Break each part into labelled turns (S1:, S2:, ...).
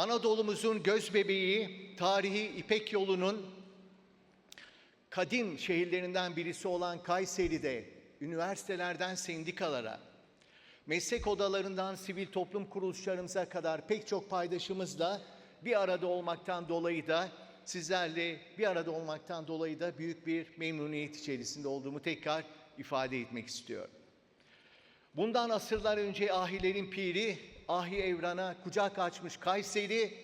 S1: Anadolu'muzun göz bebeği, tarihi İpek yolunun kadim şehirlerinden birisi olan Kayseri'de üniversitelerden sendikalara, meslek odalarından sivil toplum kuruluşlarımıza kadar pek çok paydaşımızla bir arada olmaktan dolayı da sizlerle bir arada olmaktan dolayı da büyük bir memnuniyet içerisinde olduğumu tekrar ifade etmek istiyorum. Bundan asırlar önce ahilerin piri, ahi evrana kucak açmış Kayseri,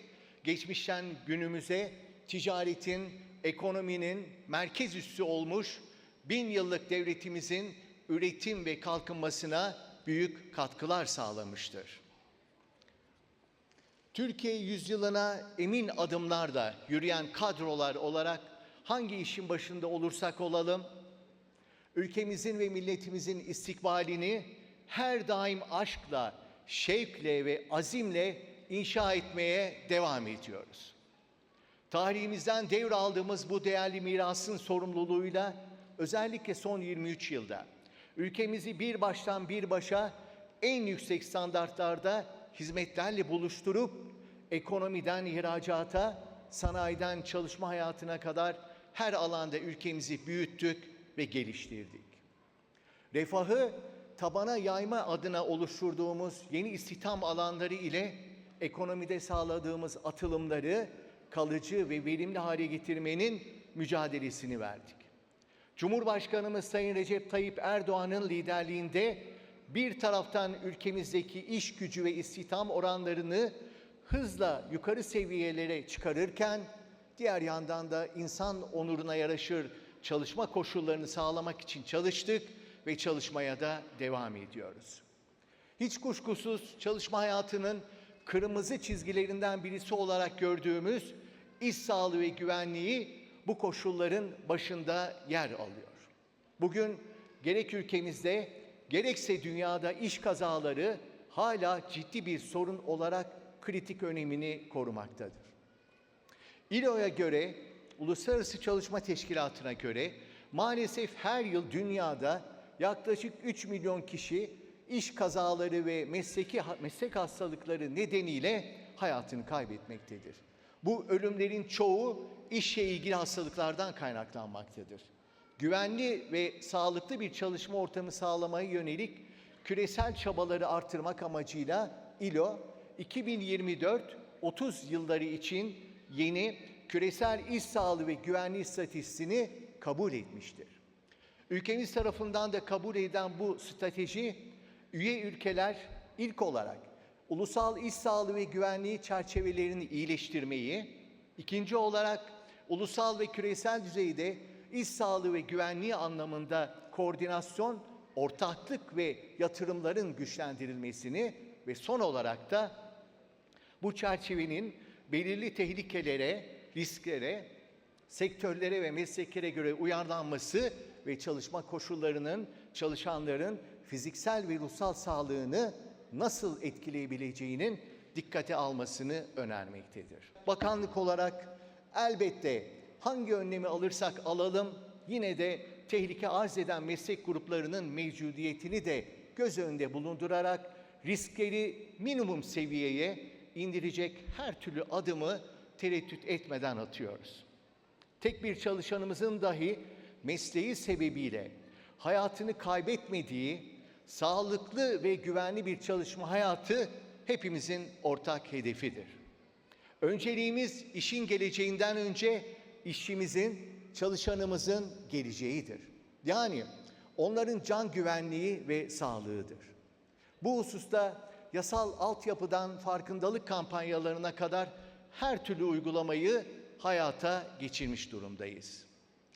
S1: geçmişten günümüze ticaretin, ekonominin merkez üssü olmuş, bin yıllık devletimizin üretim ve kalkınmasına büyük katkılar sağlamıştır. Türkiye yüzyılına emin adımlarla yürüyen kadrolar olarak hangi işin başında olursak olalım, ülkemizin ve milletimizin istikbalini her daim aşkla, şevkle ve azimle inşa etmeye devam ediyoruz. Tarihimizden devraldığımız bu değerli mirasın sorumluluğuyla özellikle son 23 yılda ülkemizi bir baştan bir başa en yüksek standartlarda hizmetlerle buluşturup ekonomiden ihracata, sanayiden çalışma hayatına kadar her alanda ülkemizi büyüttük ve geliştirdik. Refahı tabana yayma adına oluşturduğumuz yeni istihdam alanları ile ekonomide sağladığımız atılımları kalıcı ve verimli hale getirmenin mücadelesini verdik. Cumhurbaşkanımız Sayın Recep Tayyip Erdoğan'ın liderliğinde bir taraftan ülkemizdeki iş gücü ve istihdam oranlarını hızla yukarı seviyelere çıkarırken diğer yandan da insan onuruna yaraşır çalışma koşullarını sağlamak için çalıştık ve çalışmaya da devam ediyoruz. Hiç kuşkusuz çalışma hayatının kırmızı çizgilerinden birisi olarak gördüğümüz iş sağlığı ve güvenliği bu koşulların başında yer alıyor. Bugün gerek ülkemizde gerekse dünyada iş kazaları hala ciddi bir sorun olarak kritik önemini korumaktadır. İLO'ya göre, Uluslararası Çalışma Teşkilatı'na göre maalesef her yıl dünyada yaklaşık 3 milyon kişi iş kazaları ve mesleki meslek hastalıkları nedeniyle hayatını kaybetmektedir. Bu ölümlerin çoğu işle ilgili hastalıklardan kaynaklanmaktadır. Güvenli ve sağlıklı bir çalışma ortamı sağlamaya yönelik küresel çabaları artırmak amacıyla ILO 2024-30 yılları için yeni küresel iş sağlığı ve güvenliği istatistiğini kabul etmiştir. Ülkemiz tarafından da kabul edilen bu strateji üye ülkeler ilk olarak ulusal iş sağlığı ve güvenliği çerçevelerini iyileştirmeyi, ikinci olarak ulusal ve küresel düzeyde iş sağlığı ve güvenliği anlamında koordinasyon, ortaklık ve yatırımların güçlendirilmesini ve son olarak da bu çerçevenin belirli tehlikelere, risklere, sektörlere ve mesleklere göre uyarlanması ve çalışma koşullarının çalışanların fiziksel ve ruhsal sağlığını nasıl etkileyebileceğinin dikkate almasını önermektedir. Bakanlık olarak elbette hangi önlemi alırsak alalım yine de tehlike arz eden meslek gruplarının mevcudiyetini de göz önünde bulundurarak riskleri minimum seviyeye indirecek her türlü adımı tereddüt etmeden atıyoruz. Tek bir çalışanımızın dahi mesleği sebebiyle hayatını kaybetmediği sağlıklı ve güvenli bir çalışma hayatı hepimizin ortak hedefidir. Önceliğimiz işin geleceğinden önce işçimizin, çalışanımızın geleceğidir. Yani onların can güvenliği ve sağlığıdır. Bu hususta yasal altyapıdan farkındalık kampanyalarına kadar her türlü uygulamayı hayata geçirmiş durumdayız.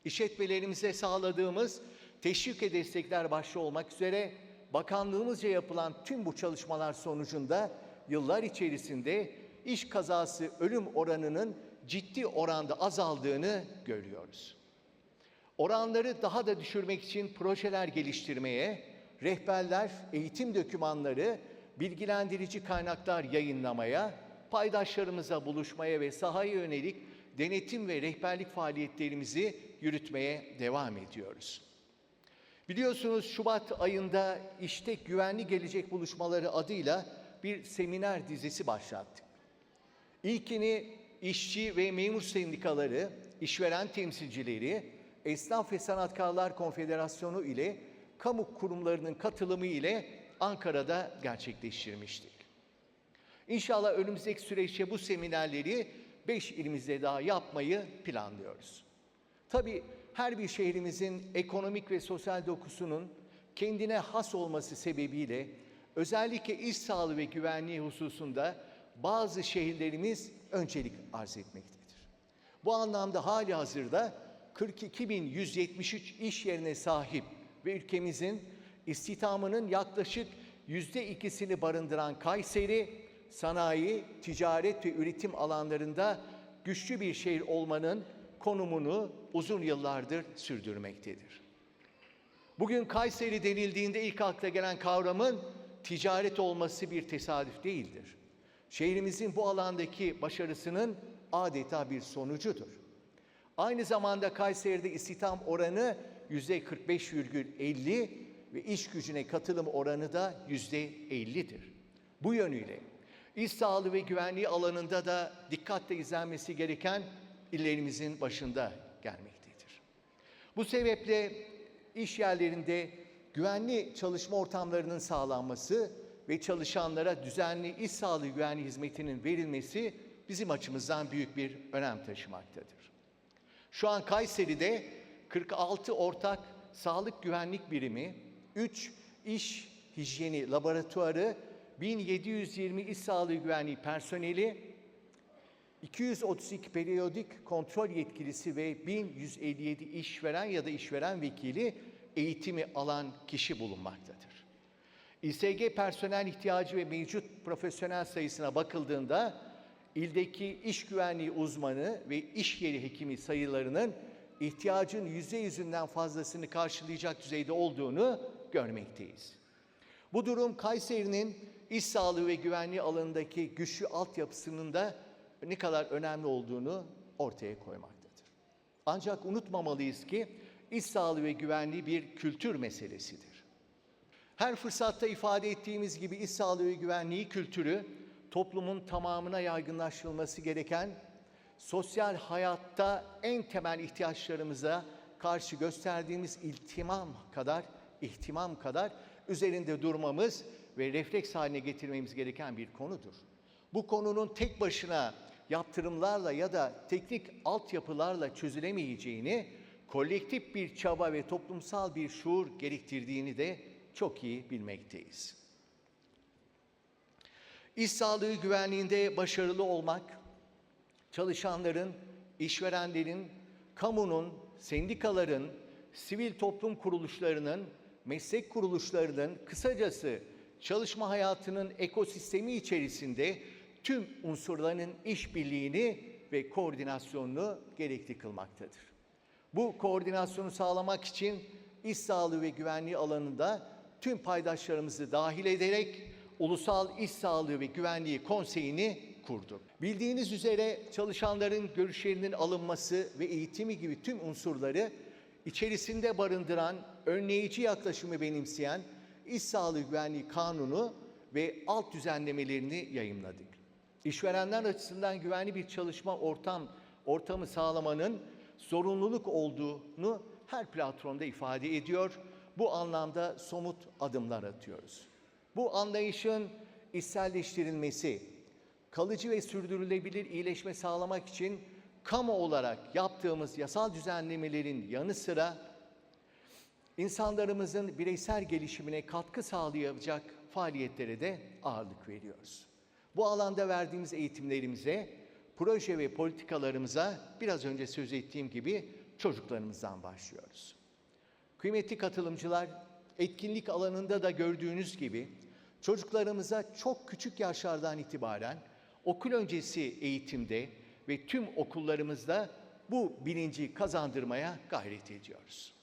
S1: İşletmelerimize sağladığımız teşvik ve destekler başta olmak üzere bakanlığımızca yapılan tüm bu çalışmalar sonucunda yıllar içerisinde iş kazası ölüm oranının ciddi oranda azaldığını görüyoruz. Oranları daha da düşürmek için projeler geliştirmeye, rehberler, eğitim dokümanları, bilgilendirici kaynaklar yayınlamaya, paydaşlarımıza buluşmaya ve sahaya yönelik denetim ve rehberlik faaliyetlerimizi yürütmeye devam ediyoruz. Biliyorsunuz Şubat ayında işte güvenli gelecek buluşmaları adıyla bir seminer dizisi başlattık. İlkini işçi ve memur sendikaları, işveren temsilcileri, Esnaf ve Sanatkarlar Konfederasyonu ile kamu kurumlarının katılımı ile Ankara'da gerçekleştirmiştik. İnşallah önümüzdeki süreçte bu seminerleri 5 ilimizde daha yapmayı planlıyoruz. Tabii her bir şehrimizin ekonomik ve sosyal dokusunun kendine has olması sebebiyle özellikle iş sağlığı ve güvenliği hususunda bazı şehirlerimiz öncelik arz etmektedir. Bu anlamda hali hazırda 42.173 iş yerine sahip ve ülkemizin istihdamının yaklaşık yüzde ikisini barındıran Kayseri, sanayi, ticaret ve üretim alanlarında güçlü bir şehir olmanın konumunu uzun yıllardır sürdürmektedir. Bugün Kayseri denildiğinde ilk akla gelen kavramın ticaret olması bir tesadüf değildir. Şehrimizin bu alandaki başarısının adeta bir sonucudur. Aynı zamanda Kayseri'de istihdam oranı yüzde 45,50 ve iş gücüne katılım oranı da yüzde 50'dir. Bu yönüyle iş sağlığı ve güvenliği alanında da dikkatle izlenmesi gereken illerimizin başında gelmektedir. Bu sebeple iş yerlerinde güvenli çalışma ortamlarının sağlanması ve çalışanlara düzenli iş sağlığı güvenliği hizmetinin verilmesi bizim açımızdan büyük bir önem taşımaktadır. Şu an Kayseri'de 46 ortak sağlık güvenlik birimi, 3 iş hijyeni laboratuvarı, 1720 iş sağlığı güvenliği personeli, 232 periyodik kontrol yetkilisi ve 1157 işveren ya da işveren vekili eğitimi alan kişi bulunmaktadır. İSG personel ihtiyacı ve mevcut profesyonel sayısına bakıldığında ildeki iş güvenliği uzmanı ve iş yeri hekimi sayılarının ihtiyacın yüzde yüzünden fazlasını karşılayacak düzeyde olduğunu görmekteyiz. Bu durum Kayseri'nin iş sağlığı ve güvenliği alanındaki güçlü altyapısının da ne kadar önemli olduğunu ortaya koymaktadır. Ancak unutmamalıyız ki iş sağlığı ve güvenliği bir kültür meselesidir. Her fırsatta ifade ettiğimiz gibi iş sağlığı ve güvenliği kültürü toplumun tamamına yaygınlaştırılması gereken sosyal hayatta en temel ihtiyaçlarımıza karşı gösterdiğimiz iltimam kadar, ihtimam kadar üzerinde durmamız ve refleks haline getirmemiz gereken bir konudur. Bu konunun tek başına yaptırımlarla ya da teknik altyapılarla çözülemeyeceğini, kolektif bir çaba ve toplumsal bir şuur gerektirdiğini de çok iyi bilmekteyiz. İş sağlığı güvenliğinde başarılı olmak, çalışanların, işverenlerin, kamunun, sendikaların, sivil toplum kuruluşlarının, meslek kuruluşlarının, kısacası çalışma hayatının ekosistemi içerisinde tüm unsurların işbirliğini ve koordinasyonunu gerekli kılmaktadır. Bu koordinasyonu sağlamak için iş sağlığı ve güvenliği alanında tüm paydaşlarımızı dahil ederek Ulusal İş Sağlığı ve Güvenliği Konseyi'ni kurduk. Bildiğiniz üzere çalışanların görüşlerinin alınması ve eğitimi gibi tüm unsurları içerisinde barındıran önleyici yaklaşımı benimseyen İş Sağlığı Güvenliği Kanunu ve alt düzenlemelerini yayımladık. İşverenler açısından güvenli bir çalışma ortam ortamı sağlamanın zorunluluk olduğunu her platformda ifade ediyor. Bu anlamda somut adımlar atıyoruz. Bu anlayışın içselleştirilmesi, kalıcı ve sürdürülebilir iyileşme sağlamak için kamu olarak yaptığımız yasal düzenlemelerin yanı sıra insanlarımızın bireysel gelişimine katkı sağlayacak faaliyetlere de ağırlık veriyoruz. Bu alanda verdiğimiz eğitimlerimize, proje ve politikalarımıza biraz önce söz ettiğim gibi çocuklarımızdan başlıyoruz. Kıymetli katılımcılar, etkinlik alanında da gördüğünüz gibi çocuklarımıza çok küçük yaşlardan itibaren okul öncesi eğitimde ve tüm okullarımızda bu bilinci kazandırmaya gayret ediyoruz.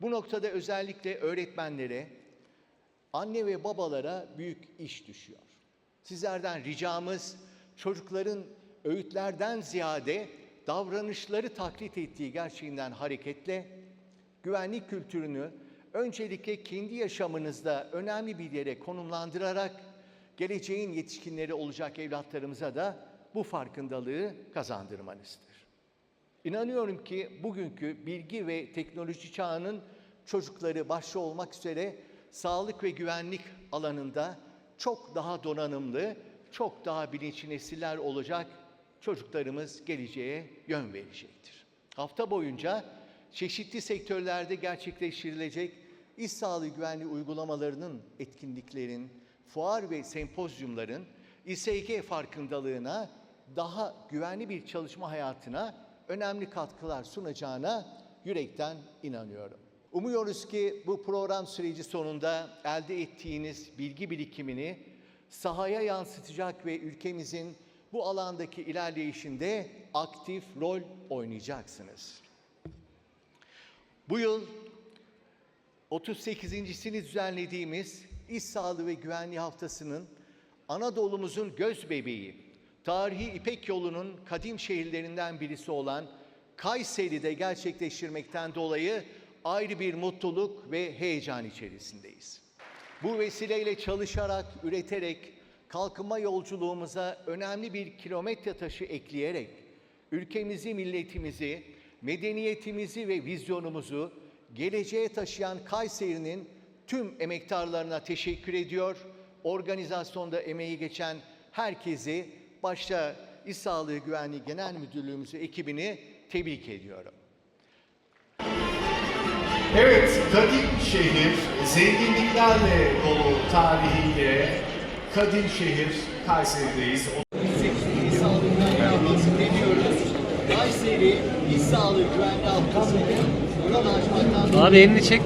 S1: Bu noktada özellikle öğretmenlere, anne ve babalara büyük iş düşüyor. Sizlerden ricamız çocukların öğütlerden ziyade davranışları taklit ettiği gerçeğinden hareketle güvenlik kültürünü öncelikle kendi yaşamınızda önemli bir yere konumlandırarak geleceğin yetişkinleri olacak evlatlarımıza da bu farkındalığı kazandırmanızdır. İnanıyorum ki bugünkü bilgi ve teknoloji çağının çocukları başta olmak üzere sağlık ve güvenlik alanında çok daha donanımlı, çok daha bilinçli nesiller olacak çocuklarımız geleceğe yön verecektir. Hafta boyunca çeşitli sektörlerde gerçekleştirilecek iş sağlığı güvenliği uygulamalarının etkinliklerin, fuar ve sempozyumların İSG farkındalığına daha güvenli bir çalışma hayatına önemli katkılar sunacağına yürekten inanıyorum. Umuyoruz ki bu program süreci sonunda elde ettiğiniz bilgi birikimini sahaya yansıtacak ve ülkemizin bu alandaki ilerleyişinde aktif rol oynayacaksınız. Bu yıl 38.sini düzenlediğimiz İş Sağlığı ve Güvenliği Haftası'nın Anadolu'muzun göz bebeği, tarihi İpek yolunun kadim şehirlerinden birisi olan Kayseri'de gerçekleştirmekten dolayı ayrı bir mutluluk ve heyecan içerisindeyiz. Bu vesileyle çalışarak, üreterek, kalkınma yolculuğumuza önemli bir kilometre taşı ekleyerek ülkemizi, milletimizi, medeniyetimizi ve vizyonumuzu geleceğe taşıyan Kayseri'nin tüm emektarlarına teşekkür ediyor. Organizasyonda emeği geçen herkesi başta İş Sağlığı Güvenliği Genel Müdürlüğümüzü ekibini tebrik ediyorum.
S2: Evet, kadim şehir, zenginliklerle dolu tarihiyle kadim şehir Kayseri'deyiz.
S1: İş Sağlığı Güvenliği Haftası deniyoruz. Kayseri İş Sağlığı Güvenliği Haftası'nı açmaktan
S3: Abi elini çek